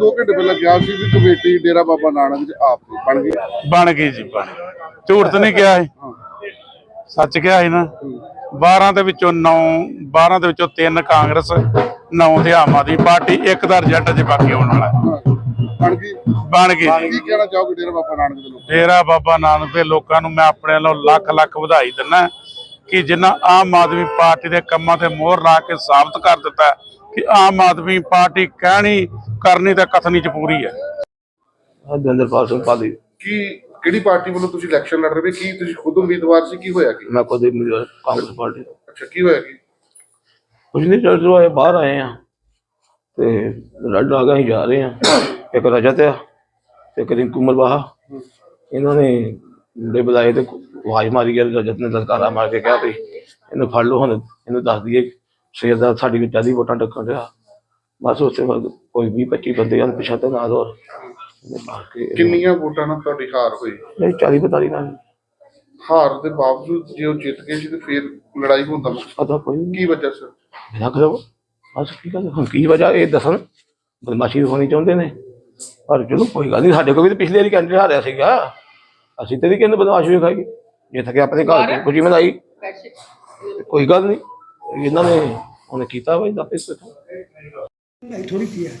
2 ਘੰਟੇ ਪਹਿਲਾਂ ਕਿਹਾ ਸੀ ਵੀ ਕਮੇਟੀ ਡੇਰਾ ਬਾਬਾ ਨਾਨਕ ਚ ਆਪ ਦੀ ਬਣ ਗਈ। ਬਣ ਗਈ ਜੀ ਬਣ ਗਈ। ਝੂਠ ਤਾਂ ਨਹੀਂ ਕਿਹਾ ਸੀ ਸੱਚ ਕਿਹਾ ਸੀ ਨਾ। 12 ਦੇ ਵਿੱਚੋਂ 9 12 ਦੇ ਵਿੱਚੋਂ 3 ਕਾਂਗਰਸ 9 ਤੇ ਆਮ ਆਦਮੀ ਪਾਰਟੀ ਇੱਕ ਦਾ ਰਿਜ਼ਲਟ ਜੇ ਬਾਕੀ ਆਉਣ ਵਾਲਾ। ਹੈ। ਹਾਂ। ਬਣ ਗਈ। ਬਣ ਗਈ। ਕੀ ਕਹਿਣਾ ਚਾਹੋਗੇ ਡੇਰਾ ਬਾਬਾ ਨਾਨਕ ਦੇ ਲੋਕ ਡੇਰਾ ਬਾਬਾ ਨਾਨਕ ਦੇ ਲੋਕਾਂ ਨੂੰ ਮੈਂ ਆਪਣੇ ਵੱਲੋਂ ਲੱਖ ਲੱਖ ਵਧਾਈ ਦਿੰਦਾ ਕਿ ਜਿਨ੍ਹਾਂ ਆਮ ਆਦਮੀ ਪਾਰਟੀ ਦੇ ਕੰਮਾਂ ਤੇ ਮੋਹਰ ਲਾ ਕੇ ਸਾਬਤ ਕਰ ਦਿੱਤਾ ਕਿ ਆਮ ਆਦਮੀ ਪਾਰਟੀ ਕਹਿਣੀ ਕਰਨੀ ਤੇ ਕਥਨੀ ਚ ਪੂਰੀ ਹੈ। ਦਵਿੰਦਰਪਾਲ ਸਿੰਘ ਪਾਲੀ। ਕੀ ਕਿਹੜੀ ਪਾਰਟੀ ਵੱਲੋਂ ਤੁਸੀਂ ਇਲੈਕਸ਼ਨ ਲੜ ਰਹੇ ਹੋ ਕੀ ਤੁਸੀਂ ਖੁਦ ਉਮੀਦਵਾਰ ਸੀ? ਕੀ ਹੋਇਆ ਕੀ? ਮੈਂ ਖੁਦ ਹੀ ਉਮੀਦਵਾਰ ਕਾਂਗਰਸ ਪਾਰਟੀ ਦਾ। ਅੱਛਾ ਕੀ ਹੋਇਆ ਕੀ? ਕੁਝ ਨਹੀਂ ਚੱਲ ਰਿਹਾ ਹੈ ਬਾਹਰ ਆਏ ਆ ਤੇ ਰੱਡ ਆ ਗਏ ਜਾ ਰਹੇ ਆ ਇੱਕ ਰਜਤ ਆ ਤੇ ਇੱਕ ਰਿੰਕੂ ਮਰਵਾਹਾ ਇਹਨਾਂ ਨੇ ਮੁੰਡੇ ਬੁਲਾਏ ਤੇ ਆਵਾਜ਼ ਮਾਰੀ ਗਿਆ ਰਜਤ ਨੇ ਦਸਕਾਰਾ ਮਾਰ ਕੇ ਕਿਹਾ ਵੀ ਇਹਨੂੰ ਫੜ ਲਓ ਹੁਣ ਇਹਨੂੰ ਦੱਸ ਦਈਏ ਸ਼ੇਰ ਦਾ ਸਾਡੀ ਵਿੱਚ ਆਦੀ ਵੋਟਾਂ ਟੱਕਣ ਰਿਹਾ ਬਸ ਉਸੇ ਵਕਤ ਕੋਈ 20 25 ਬੰਦੇ ਹਨ ਪਿਛਾ ਤੇ ਨਾਲ ਹੋਰ। ਕਿੰਨੀਆਂ ਵੋਟਾਂ ਨਾਲ ਤੁਹਾਡੀ ਹਾਰ ਹੋਈ? ਨਹੀਂ 40 45 ਨਾਲ। ਹਾਰ ਦੇ ਬਾਵਜੂਦ ਜੇ ਉਹ ਜਿੱਤ ਗਏ ਸੀ ਤੇ ਫਿਰ ਲੜਾਈ ਹੋਣ ਦਾ ਮਕਸਦ? ਪਤਾ ਕੋਈ ਨਹੀਂ। ਕੀ ਵਜ੍ਹਾ ਸਰ ਬਿਨਾਂ ਕਰੋ ਬਸ ਕੀ ਗੱਲ ਹੁਣ ਕੀ ਵਜ੍ਹਾ? ਇਹ ਦੱਸਣ। ਬਦਮਾਸ਼ੀ ਹੋਣੀ ਚਾਹੁੰਦੇ ਨੇ। ਪਰ ਚਲੋ ਕੋਈ ਗੱਲ ਨਹੀਂ ਸਾਡੇ ਕੋਲ ਵੀ ਤਾਂ ਪਿਛਲੇ ਵਾਰੀ ਕੈਂਡੀਡੇਟ ਹਾਰਿਆ ਸੀਗਾ। ਅਸੀਂ ਤੇ ਵੀ ਕਹਿੰਦੇ ਬਦਮਾਸ਼ੀ ਵਿਖਾਈ ਜਿੱਤ ਕੇ ਆਪਣੇ ਘਰ ਦੀ ਖੁਸ਼ੀ ਮਨਾਈ। ਕੋਈ ਗੱਲ ਨਹੀਂ। ਇਹਨਾਂ ਨੇ ਉਹਨੇ ਕੀਤਾ ਬਈ ਦਾ ਪਿੱਛੇ ਥੋੜੀ ਕੀ ਹੈ